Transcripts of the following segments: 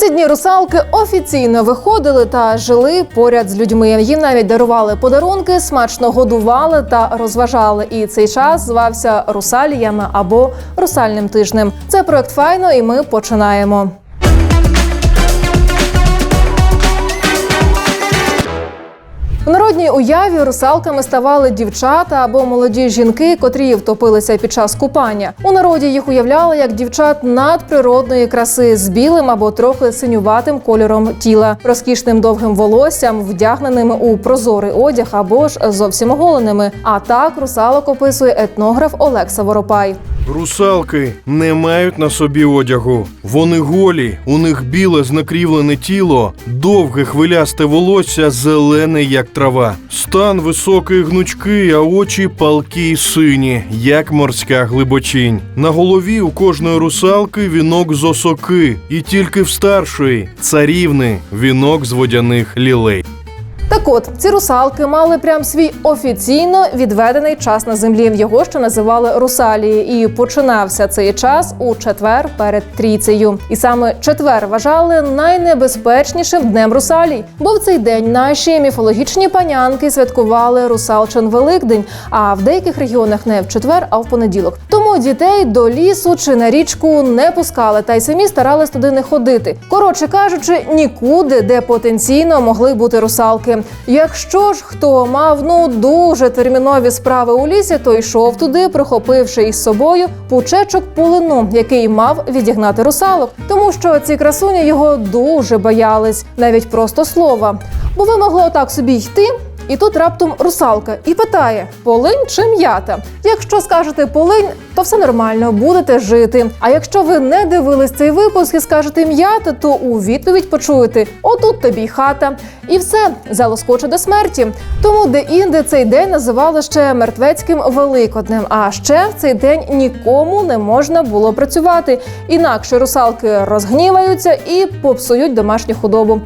ці дні русалки офіційно виходили та жили поряд з людьми. Їм навіть дарували подарунки, смачно годували та розважали. І цей час звався русаліями або русальним тижнем. Це проект файно, і ми починаємо. У народній уяві русалками ставали дівчата або молоді жінки, котрі втопилися під час купання. У народі їх уявляли як дівчат надприродної краси з білим або трохи синюватим кольором тіла, розкішним довгим волоссям, вдягненими у прозорий одяг або ж зовсім оголеними. А так русалок описує етнограф Олекса Воропай. Русалки не мають на собі одягу. Вони голі, у них біле знакрівлене тіло, довге хвилясте волосся, зелене, як трава. Стан високий, гнучкий, а очі палкі й сині, як морська глибочинь. На голові у кожної русалки вінок з осоки, і тільки в старшої царівни вінок з водяних лілей. Так от ці русалки мали прям свій офіційно відведений час на землі. Його ще називали русалії, і починався цей час у четвер перед трійцею. І саме четвер вважали найнебезпечнішим днем русалій, бо в цей день наші міфологічні панянки святкували русалчин Великдень. А в деяких регіонах не в четвер, а в понеділок. Тому дітей до лісу чи на річку не пускали, та й самі старались туди не ходити. Коротше кажучи, нікуди, де потенційно могли бути русалки. Якщо ж хто мав ну дуже термінові справи у лісі, то йшов туди, прихопивши із собою пучечок полину, який мав відігнати русалок, тому що ці красуні його дуже боялись, навіть просто слова. Бо ви могли отак собі йти. І тут раптом русалка і питає: полинь чи м'ята? Якщо скажете полинь, то все нормально, будете жити. А якщо ви не дивились цей випуск і скажете м'ята, то у відповідь почуєте: отут тобі й хата. І все залоскоче до смерті. Тому де-інде цей день називали ще мертвецьким великоднем. А ще в цей день нікому не можна було працювати. Інакше русалки розгніваються і попсують домашню худобу.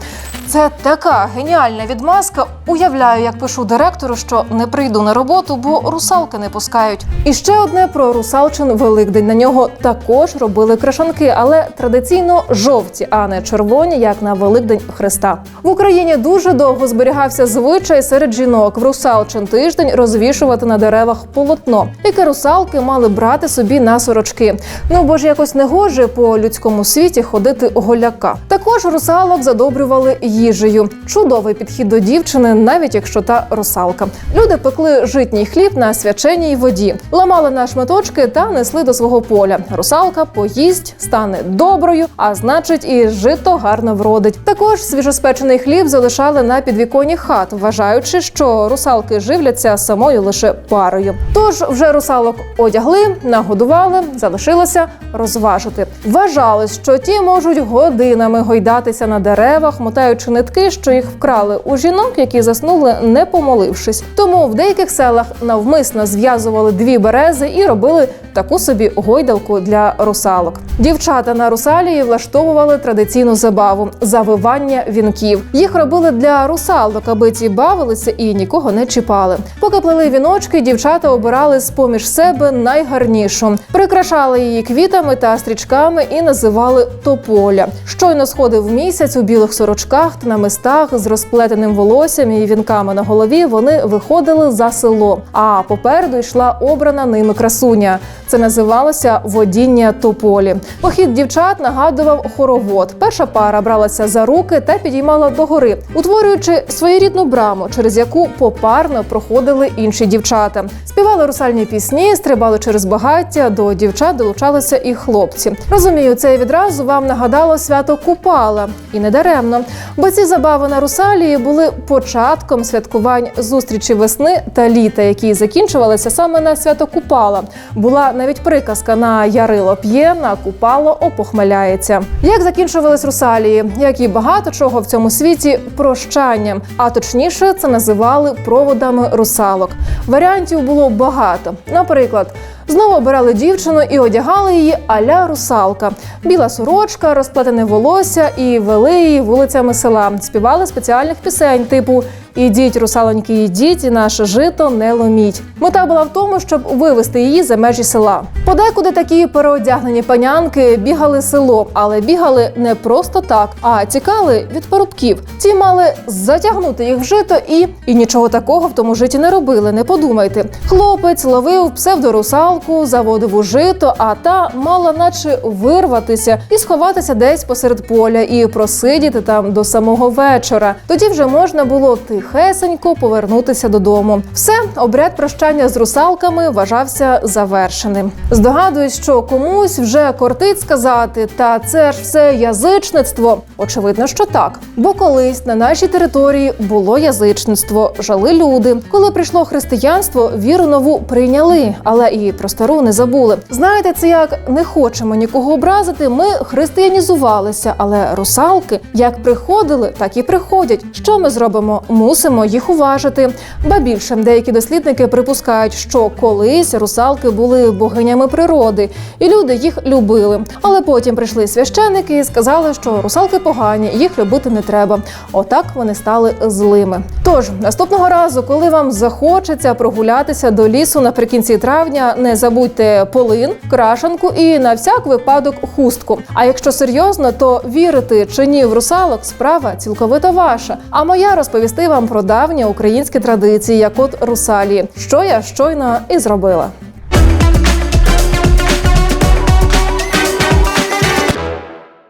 Це така геніальна відмазка. Уявляю, як пишу директору, що не прийду на роботу, бо русалки не пускають. І ще одне про русалчин Великдень. На нього також робили крашанки, але традиційно жовті, а не червоні, як на Великдень Христа. В Україні дуже довго зберігався звичай серед жінок в русалчин тиждень розвішувати на деревах полотно, яке русалки мали брати собі на сорочки. Ну бо ж якось не гоже по людському світі ходити голяка. Також русалок задобрювали їжею. Чудовий підхід до дівчини, навіть якщо та русалка. Люди пекли житній хліб на свяченій воді, ламали на шматочки та несли до свого поля. Русалка поїсть, стане доброю, а значить, і жито гарно вродить. Також свіжоспечений хліб залишали на підвіконні хат, вважаючи, що русалки живляться самою лише парою. Тож вже русалок одягли, нагодували, залишилося розважити. Вважалось, що ті можуть годинами гойдатися на деревах, мотаючи нитки, що їх вкрали у жінок, які заснули, не помолившись. Тому в деяких селах навмисно зв'язували дві берези і робили таку собі гойдалку для русалок. Дівчата на русалії влаштовували традиційну забаву завивання вінків. Їх робили для русалок, аби ті бавилися і нікого не чіпали. Поки плели віночки, дівчата обирали з поміж себе найгарнішу, прикрашали її квітами та стрічками і називали тополя. Щойно сходив місяць у білих сорочках та на мистах з розплетеним волоссям і вінками на голові. Вони виходили за село. А попереду йшла обрана ними красуня. Це називалося водіння тополі. Похід дівчат нагадував хоровод. Перша пара бралася за руки та підіймала догори, утворюючи своєрідну браму, через яку попарно проходили інші дівчата. Співали русальні пісні, стрибали через багаття. До дівчат долучалися і хлопці. Розумію, це відразу вам нагадало свято Купала, і не даремно. Бо ці забави на русалії були початком святкувань зустрічі весни та літа, які закінчувалися саме на свято Купала. Була навіть приказка на Ярило п'є, на Купало опохмеляється. Як закінчувались русалії, як і багато чого в цьому світі прощанням, а точніше це називали проводами русалок. Варіантів було багато. Наприклад. Знову обирали дівчину і одягали її аля русалка. Біла сорочка, розплетене волосся і вели її вулицями села. Співали спеціальних пісень, типу Ідіть, русалоньки, ідіть, і наше жито не ломіть. Мета була в тому, щоб вивести її за межі села. Подекуди такі переодягнені панянки бігали селом, але бігали не просто так, а тікали від парубків. Ті мали затягнути їх в жито і, і нічого такого в тому житті не робили. Не подумайте. Хлопець ловив псевдорусалку, заводив у жито, а та мала наче вирватися і сховатися десь посеред поля і просидіти там до самого вечора. Тоді вже можна було тихесенько повернутися додому. Все, обряд прощання з русалками вважався завершеним. Здогадуюсь, що комусь вже кортить сказати, та це ж все язичництво. Очевидно, що так. Бо колись на нашій території було язичництво, жили люди. Коли прийшло християнство, віру нову прийняли, але і про стару не забули. Знаєте, це як не хочемо нікого образити. Ми християнізувалися, але русалки як приходили, так і приходять. Що ми зробимо? Мусимо їх уважити. Ба більше деякі дослідники припускають, що колись русалки були богинями природи, і люди їх любили. Але потім прийшли священики і сказали, що русалки погані, їх любити не треба. Отак вони стали злими. Тож наступного разу, коли вам захочеться прогулятися до лісу наприкінці травня, не забудьте полин, крашанку і на всяк випадок хустку. А якщо серйозно, то вірити чи ні в русалок справа цілковито ваша. А моя розповісти вам про давні українські традиції, як от русалії, що я щойно і зробила.